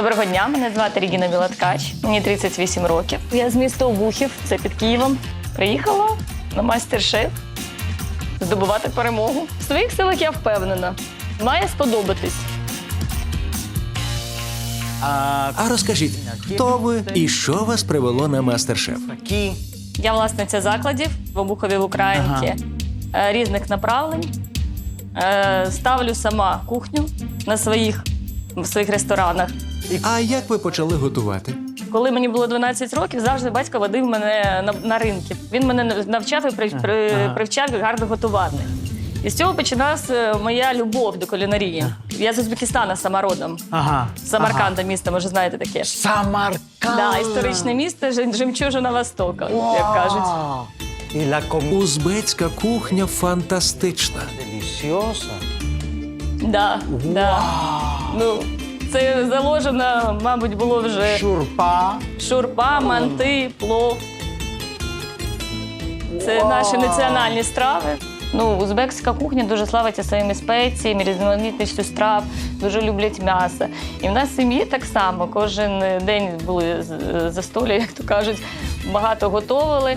Доброго дня, мене звати Регіна Білоткач, мені 38 років. Я з міста Обухів, це під Києвом. Приїхала на майстер-шеф здобувати перемогу. В своїх силах я впевнена. Має сподобатись. А розкажіть, хто ви і що вас привело на мастер-шеф? Я власниця закладів в Обухові в Українці е, різних направлень. Е, Ставлю сама кухню на своїх, в своїх ресторанах. А як ви почали готувати? Коли мені було 12 років, завжди батько водив мене на, на ринки. Він мене навчав і при, при, привчав гарно готувати. І з цього почалася моя любов до кулінарії. Я з Узбекистана сама родом. Ага. Самарканда місто, може, знаєте таке. Самарканд. Да, історичне місто, жем- жемчужина Востока, як кажуть. І la comida Узбецька кухня фантастична. deliciosa. Да, да. Ну, це заложено, мабуть, було вже Шурпа. шурпа, манти, плов. Це наші національні страви. Ну, узбекська кухня дуже славиться своїми спеціями, різноманітністю страв, дуже люблять м'ясо. І в нас в сім'ї так само. Кожен день були з- застолля, як то кажуть, багато готували.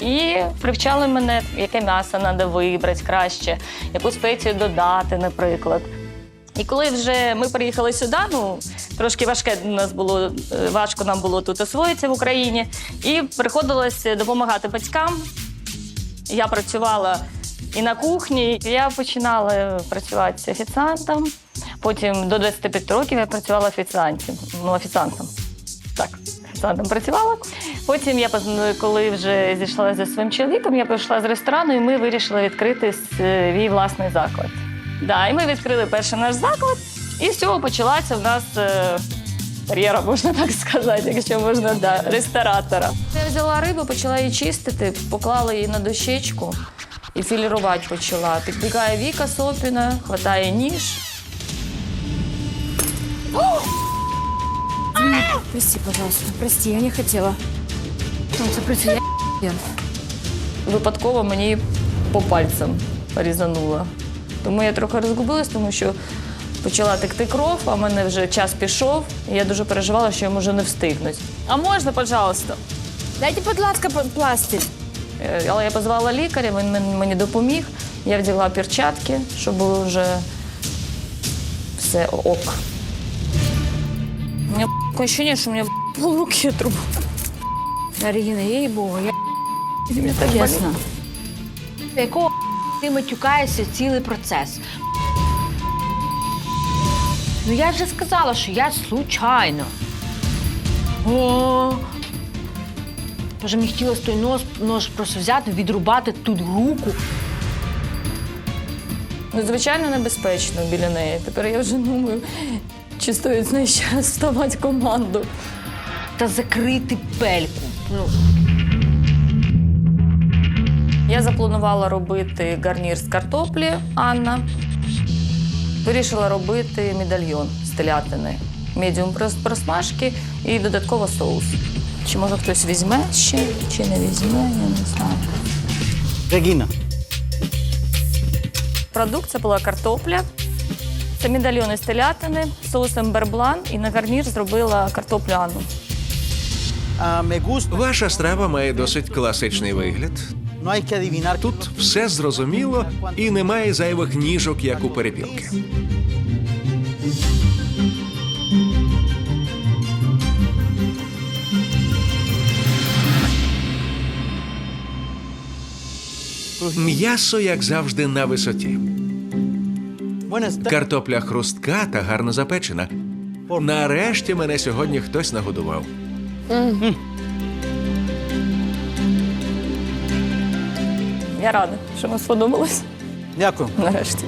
І привчали мене, яке м'ясо треба вибрати краще, яку спецію додати, наприклад. І коли вже ми приїхали сюди, ну трошки важке нас було е, важко нам було тут освоїтися в Україні, і приходилось допомагати батькам. Я працювала і на кухні. Я починала працювати офіціантом. Потім до 25 років я працювала офіціантом. Ну, офіціантом. Так, офіціантом працювала. Потім я коли вже зійшла зі своїм чоловіком, я пішла з ресторану, і ми вирішили відкрити свій власний заклад. Да, і ми відкрили перший наш заклад, і з цього почалася в нас е, кар'єра, можна так сказати, якщо можна, да, ресторатора. Я взяла рибу, почала її чистити, поклала її на дощечку і філірувати почала. Підбігає Віка Сопіна, хватає ніж. Прости, пожалуйста. Прости, я не хотела. Солнце, прости, я випадково мені по пальцям порізануло. Тому я трохи розгубилась, тому що почала текти кров, а в мене вже час пішов, і я дуже переживала, що я можу не встигнути. А можна, пожалуйста? Дайте, будь ласка, пластир. Е, Але я позвала лікаря, він мен- мені допоміг. Я вдягла перчатки, щоб було вже все ок. У мене таке ощущение, що у мене руки отруб. Регина, ей-богу, я Мені так чесно. Якого ти матюкаєшся цілий процес? Ну я вже сказала, що я случайно. О. Боже, мені хотілося той нож, нож просто взяти, відрубати тут руку. Ну, звичайно, небезпечно біля неї. Тепер я вже думаю, чи стоїть з неї ще ставати команду. Та закрити пельку. Ну, Я запланувала робити гарнір з картоплі Анна. Вирішила робити медальйон з телятини. Медіум прос- просмажки і додатково соус. Чи може хтось візьме ще, чи не візьме, я не знаю. Regina. Продукт це була картопля. Це медальйон із телятини, соусом берблан і на гарнір зробила картоплю Анну. Ваша страва має досить класичний вигляд. Adivinar. Тут все зрозуміло і немає зайвих ніжок, як у перепілки. М'ясо, як завжди, на висоті. Картопля хрустка та гарно запечена. Нарешті мене сьогодні хтось нагодував. Я рада, що вам сподобалось Дякую. нарешті.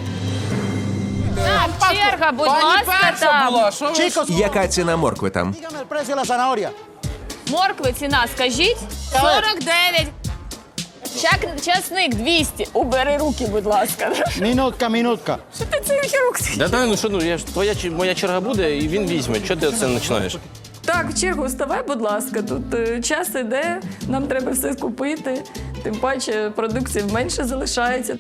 Так, черга, будь ласка, там. Chicos, Яка ціна моркви там? dígame el precio de la zanahoria. Моркви ціна, скажіть? 49. Чак, часник 200. Убери руки, будь ласка. Minutка, minutка. Що ти цих рук? Да, да, ну що, ну я ж твоя чи- моя черга буде, і він візьме. Чого ти оце починаєш? Так, в чергу вставай, будь ласка. Тут е, час іде, нам треба все купити. Тим паче продукції менше залишається.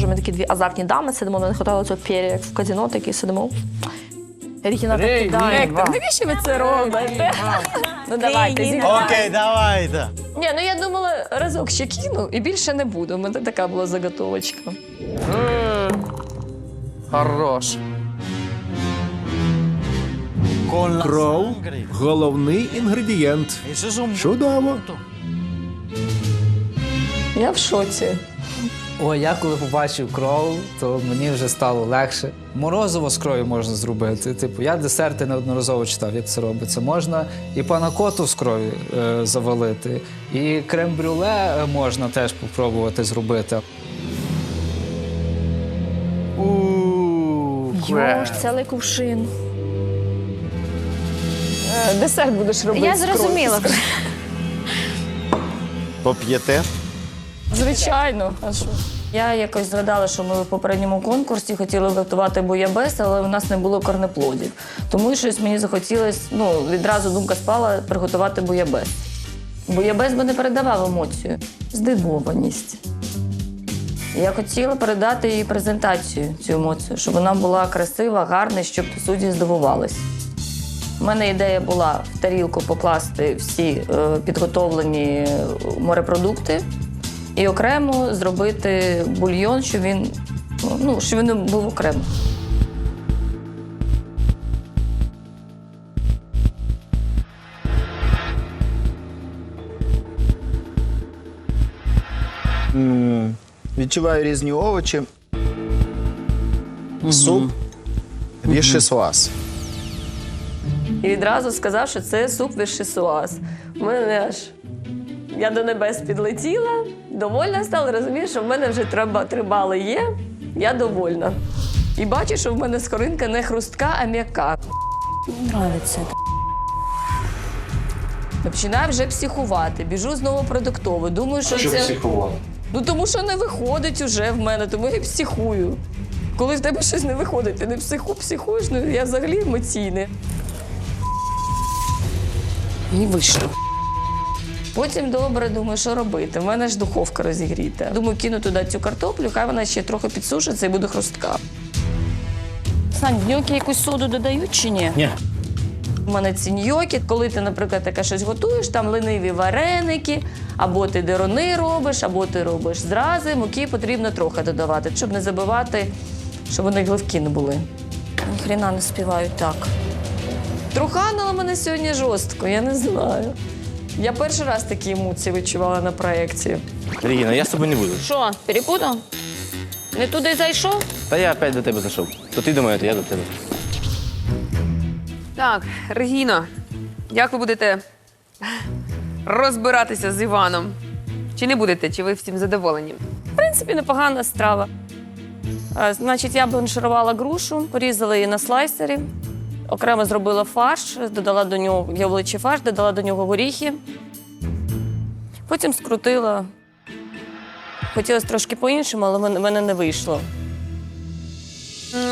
теж ми такі дві азартні дами сидимо, не хватало цього пір'я, як в казіно, такі сидимо. Регіна так кидає. навіщо ви це робите? Ну давайте, зіграйте. Окей, давайте. Ні, ну я думала, разок ще кину і більше не буду. У мене така була заготовочка. Хорош. Кров головний інгредієнт. Чудово. Я в шоці. Ой, я коли побачив кров, то мені вже стало легше. Морозиво з кров'ю можна зробити. Типу, я десерти неодноразово читав, як це робиться. Можна і панакоту з крові е, завалити, і крем-брюле е, можна теж попробувати зробити. Ууу, Йош, цілий кувшин. Е, Десерт будеш робити. Я з кров'ю. зрозуміла. Поп'єте? Звичайно. А що? Я якось згадала, що ми в попередньому конкурсі хотіли готувати буябес, але у нас не було корнеплодів. Тому щось мені захотілося, ну, відразу думка спала приготувати буябес. Буябес би не передавав емоцію, здивованість. Я хотіла передати їй презентацію, цю емоцію, щоб вона була красива, гарна, щоб судді здивувались. У мене ідея була в тарілку покласти всі е, підготовлені морепродукти і окремо зробити бульйон, щоб він, ну, щоб він був окремо. Відчуваю різні овочі. Суп вішесуас. І відразу сказав, що це суп вишисуаз. У мене аж я до небес підлетіла, довольна стала, розумію, що в мене вже треба три бали є. Я довольна. І бачу, що в мене скоринка не хрустка, а м'яка. Нравиться. Починаю вже психувати, біжу знову продуктово. Думаю, що, це. психував? Ну тому що не виходить уже в мене, тому я психую. Коли в тебе щось не виходить, ти не психу, психуєш, ну я взагалі емоційне. І вийшло. Потім добре думаю, що робити. В мене ж духовка розігріта. Думаю, кину туди цю картоплю, хай вона ще трохи підсушиться і буде хрустка. Сань, в ньокі якусь соду додають чи ні? Ні. У мене ці ньокі, коли ти, наприклад, таке щось готуєш, там лениві вареники, або ти дерони робиш, або ти робиш зрази, муки потрібно трохи додавати, щоб не забивати, щоб вони гливкі не були. Ніхрена не співають так. Труханило мене сьогодні жорстко, я не знаю. Я перший раз такі емоції відчувала на проєкції. Регіна, я з тобою не буду. Що, перепутав? Не туди зайшов? Та я опять до тебе зайшов. То ти до мене, то я до тебе. Так, Регіно, як ви будете розбиратися з Іваном? Чи не будете, чи ви всім задоволені? В принципі, непогана страва. Значить, я бланширувала грушу, порізала її на слайсері, окремо зробила фарш, додала до нього яблучий фарш, додала до нього горіхи. Потім скрутила. Хотілося трошки по-іншому, але в мене не вийшло.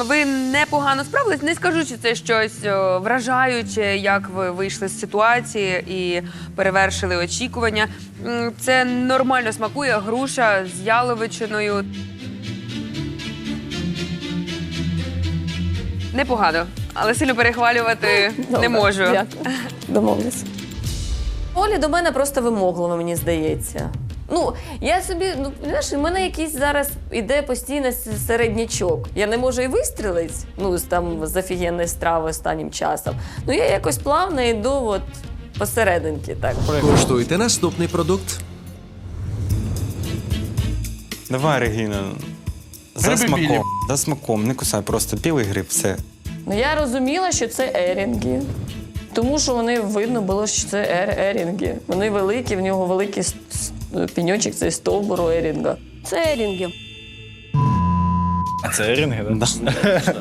Ви непогано справились. Не скажу, що це щось о, вражаюче, як ви вийшли з ситуації і перевершили очікування. М, Це нормально смакує груша з яловичиною. Непогано, але сильно перехвалювати не Добре, можу. Дякую. Домовились. Олі до мене просто вимоглива, мені здається. Ну, я собі, ну, знаєш, у мене якийсь зараз іде постійно середнячок. Я не можу і вистрілити, ну, з там з офігенної страви останнім часом. Ну, я якось плавно йду от посерединки, так. Куштуйте наступний продукт. Давай, Регіна. За смаком. За смаком. Не кусай, просто білий гриб, все. Ну, я розуміла, що це ерінги. Тому що вони видно було, що це ер- ерінги. Вони великі, в нього великий с- с- піньочок, цей стовбуру ерінга. Це ерінги. А це ерінги, так?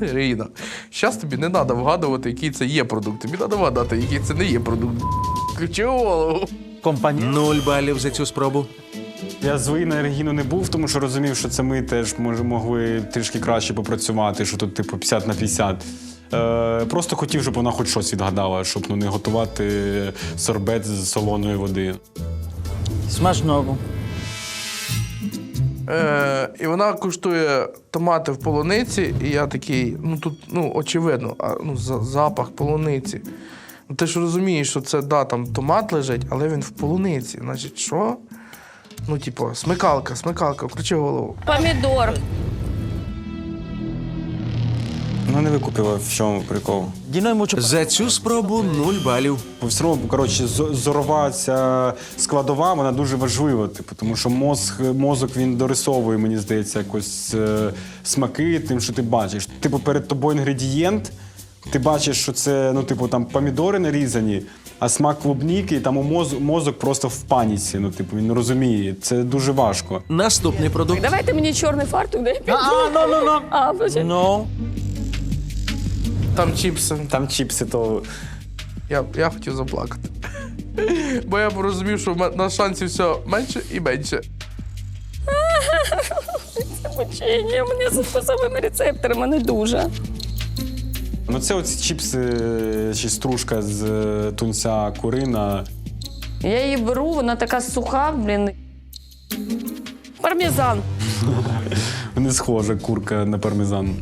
Ріна, зараз тобі не треба вгадувати, який це є продукт. Тобі треба вгадати, який це не є продукт. Ключу голову. Компанія. Нуль балів за цю спробу. Я злий на Регіну не був, тому що розумів, що це ми теж може, могли трішки краще попрацювати, що тут, типу, 50 на 50. Е, просто хотів, щоб вона хоч щось відгадала, щоб ну, не готувати сорбет з солоної води. Смачного. Е, і вона куштує томати в полуниці, і я такий, ну тут ну, очевидно, а, ну, за- запах полуниці. Ну, ти ж розумієш, що це да, там томат лежить, але він в полуниці. Значить, що? Ну, типу, смикалка, смикалка, включи голову. Помідор. Ну не викупила, в чому прикол. За цю спробу нуль балів. Бо все одно, коротше, зо- зорова ця складова, вона дуже важлива, типу, тому що мозг, мозок він дорисовує, мені здається, якось е, смаки тим, що ти бачиш. Типу, перед тобою інгредієнт, ти бачиш, що це, ну, типу, там помідори нарізані, а смак клубніки, і там у мозок, мозок просто в паніці. Ну, типу, він не розуміє. Це дуже важко. Наступний продукт. Давайте мені чорний фартук, де я піду. А, ну, ну, ну. А, боже. Ну, Там чіпси. Там чіпси, то Я, я хотів заплакати. Бо я порозумів, що на шансів все менше і менше. Мучення, мене за вкусовими рецепторами не дуже. Ну, це оці чіпси чи стружка з е, тунця курина. Я її беру, вона така суха, блін. Пармезан. Не схожа курка на пармезан.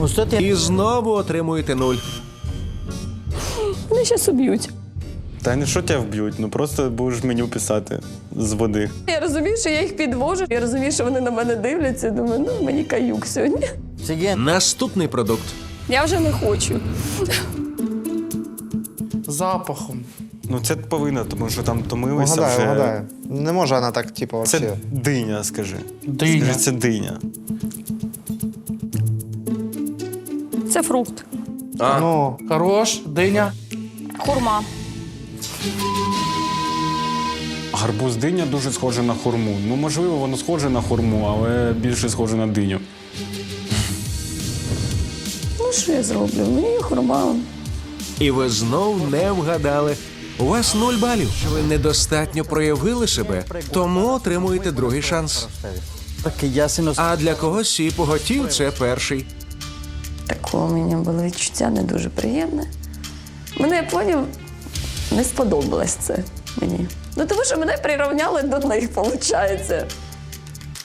Ось тут І знову отримуєте нуль. Вони зараз уб'ють. Та не що тебе вб'ють, ну просто будеш меню писати з води. Я розумію, що я їх підвожу. Я розумію, що вони на мене дивляться. Думаю, ну мені каюк сьогодні. Сіген. Наступний продукт. Я вже не хочу. Запахом. Ну це повинно, тому що там томилися Угадаю, вже. угадаю. Не може вона так, типу, Це взагалі. диня, скажи. Диня. Скажи, це диня. Це фрукт. А, Ну, Хорош, диня. Хурма. Гарбуз диня дуже схоже на хурму. Ну, можливо, воно схоже на хурму, але більше схоже на диню. Ну що я зроблю? Мені хурма. І ви знов не вгадали. У вас нуль балів. Ви недостатньо проявили себе, тому отримуєте другий шанс. А для когось і поготів це перший. Таке у мене було відчуття не дуже приємне. Мене поняв, не сподобалось це мені. Ну тому що мене прирівняли до них, виходить.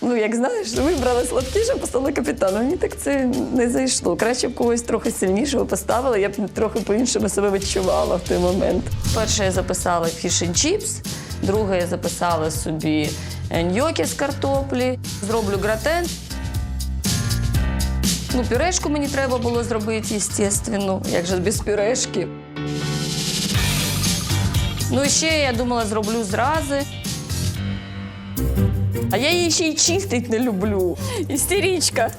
Ну, як знаєш, вибрали сладкіше, поставили капітана. Мені так це не зайшло. Краще б когось трохи сильнішого поставили, я б трохи по-іншому себе відчувала в той момент. Перше я записала фішн чіпс, друге я записала собі е, ньокі з картоплі, зроблю гратен. Ну, пюрешку мені треба було зробити, звісно. Як же без пюрешки. Ну, ще я думала, зроблю зрази. А я її ще й чистить не люблю. Істерічка.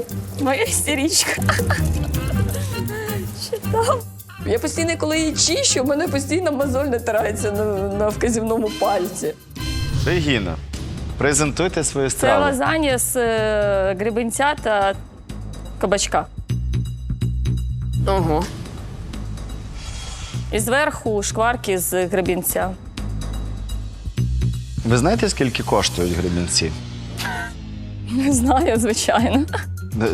Моя істерічка. Там? Я постійно, коли її чищу, у мене постійно мозоль натирається на, на вказівному пальці. Регіна, презентуйте свою Це страву. лазанья з е, грибенця та кабачка. Ого. І зверху шкварки з гребінця. Ви знаєте, скільки коштують гребінці? Не знаю, звичайно.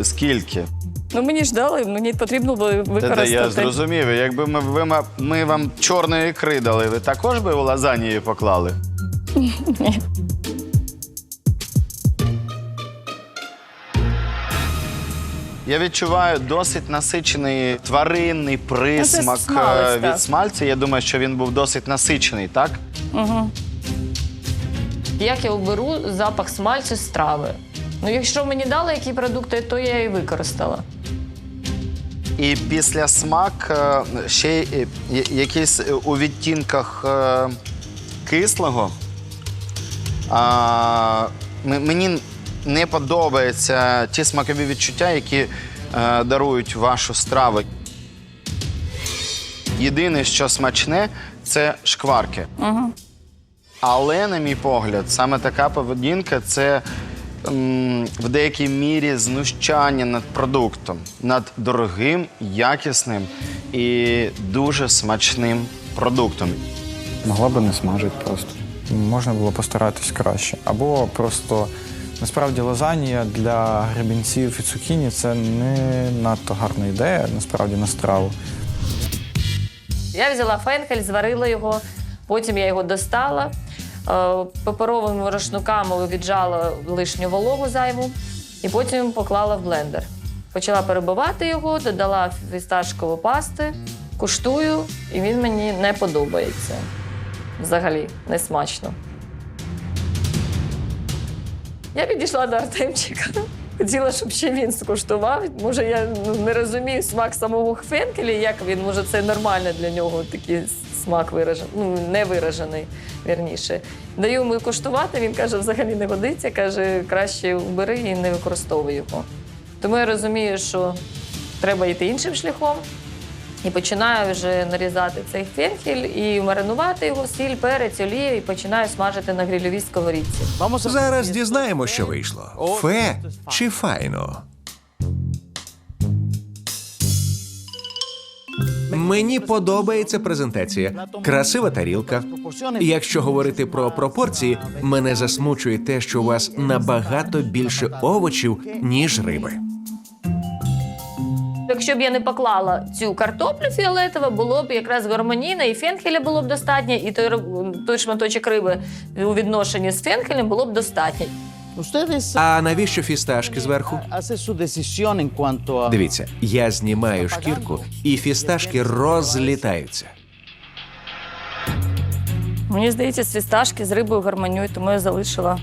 Скільки? Ну мені ж дали, мені потрібно було використати. та я зрозумів. Якби ми, ви, ми вам чорної ікри дали, ви також би у лазанії поклали? Я відчуваю досить насичений тваринний присмак смалець, е, так. від смальця. Я думаю, що він був досить насичений, так? Як я оберу запах смальцю з трави? Ну, якщо мені дали які продукти, то я і використала. І після смак е, ще й, е, якийсь е, у відтінках е, кислого. А, м- мені не подобаються ті смакові відчуття, які е, дарують вашу страву. Єдине, що смачне, це шкварки. Але, на мій погляд, саме така поведінка це м, в деякій мірі знущання над продуктом, над дорогим, якісним і дуже смачним продуктом. могла би не смажити просто. Можна було постаратись краще. Або просто насправді лазанія для гребінців і цукіні це не надто гарна ідея, насправді на страву. Я взяла фенхель, зварила його, потім я його достала, паперовими рушниками віджала лишню вологу зайву і потім поклала в блендер. Почала перебивати його, додала фісташкову пасти, куштую, і він мені не подобається. Взагалі, не смачно. Я підійшла до Артемчика. Хотіла, щоб ще він скуштував. Може, я ну, не розумію смак самого хфенкеля, як він, може, це нормально для нього такий смак виражений, ну, не виражений, вірніше. Даю йому куштувати, він каже, взагалі не годиться, каже, краще убери і не використовуй його. Тому я розумію, що треба йти іншим шляхом. І починаю вже нарізати цей фенхель і маринувати його, сіль, перець, олію, і починаю смажити на грильовій сковорідці. Зараз дізнаємо, що вийшло: фе чи файно. Мені подобається презентація. Красива тарілка. Якщо говорити про пропорції, мене засмучує те, що у вас набагато більше овочів, ніж риби. Якщо б я не поклала цю картоплю фіолетову, було б якраз гармонійно, і фенхеля було б достатньо, і той, той шматочок риби у відношенні з фенхелем було б достатньо. А навіщо фісташки зверху? Дивіться, я знімаю шкірку, і фісташки розлітаються. Мені здається, з фісташки з рибою гармонюють, тому я залишила.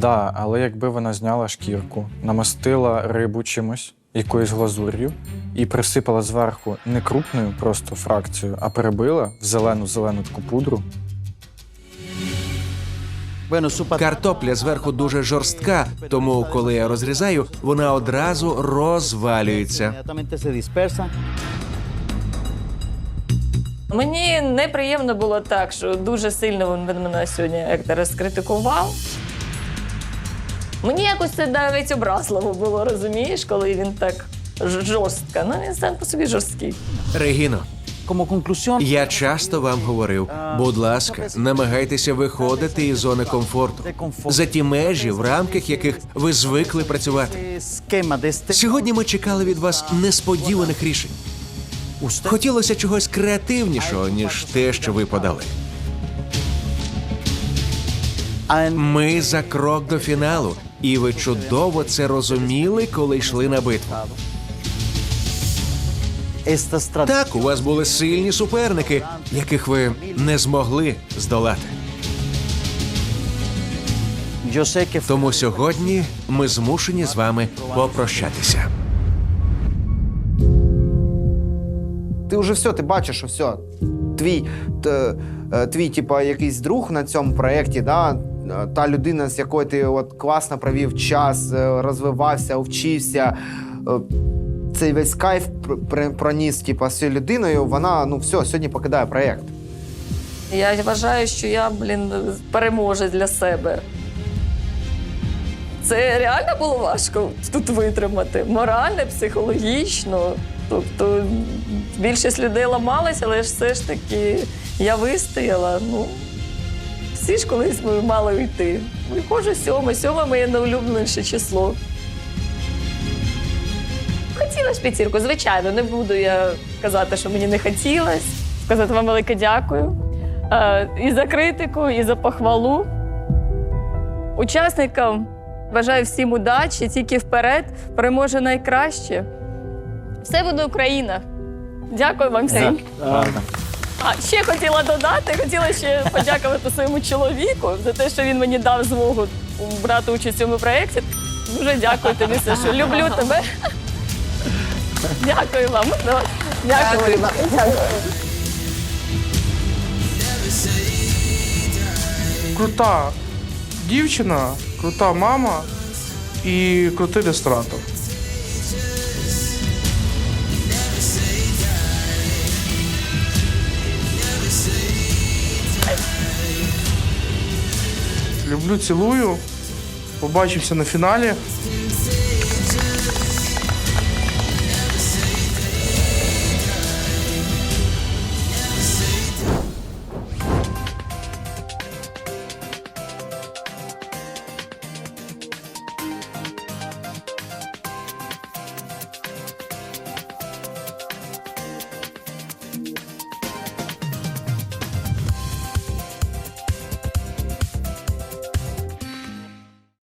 Да, але якби вона зняла шкірку, намастила рибу чимось, якоюсь глазур'ю, і присипала зверху не крупною просто фракцією, а перебила в зелену-зелену таку пудру. Картопля зверху дуже жорстка, тому коли я розрізаю, вона одразу розвалюється. Мені неприємно було так, що дуже сильно він мене сьогодні як розкритикував. Мені якось це навіть образливо було, розумієш, коли він так жорстко. Ну, він сам по собі жорсткий. Регіно, я часто вам говорив, будь ласка, намагайтеся виходити із зони комфорту за ті межі, в рамках яких ви звикли працювати. de. Сьогодні ми чекали від вас несподіваних рішень. Хотілося чогось креативнішого, ніж те, що ви подали. Ми за крок до фіналу, і ви чудово це розуміли, коли йшли на битву. Так, у вас були сильні суперники, яких ви не змогли здолати. Тому сьогодні ми змушені з вами попрощатися. Ти вже все, ти бачиш, що все. Твій, т, е, твій типа, якийсь друг на цьому проєкті, да? Е, та людина, з якою ти от, класно провів час, е, розвивався, вчився. е, Цей весь кайф пр- пр- проніс типа, з цією людиною, вона ну все, сьогодні покидає проєкт. Я вважаю, що я, блін, переможець для себе. Це реально було важко тут витримати. Морально, психологічно. Тобто більшість людей ламалася, але ж все ж таки я вистояла. Ну, всі ж колись ми мали йти. Виходжу сьоме, сьоме моє найулюбленіше число. Хотілося п'ятірку, звичайно, не буду я казати, що мені не хотілося. Сказати вам велике дякую. Е, і за критику, і за похвалу. Учасникам бажаю всім удачі, тільки вперед, переможе найкраще. Все буде Україна. Дякую вам всім. А ще хотіла додати, хотіла ще подякувати своєму чоловіку за те, що він мені дав змогу брати участь у цьому проєкті. Дуже дякую тобі, Сашу. Люблю тебе. Дякую вам. Дякую. Дякую. Крута дівчина, крута мама і крутий ресторатор. Люблю, цілую. Побачимося на фіналі.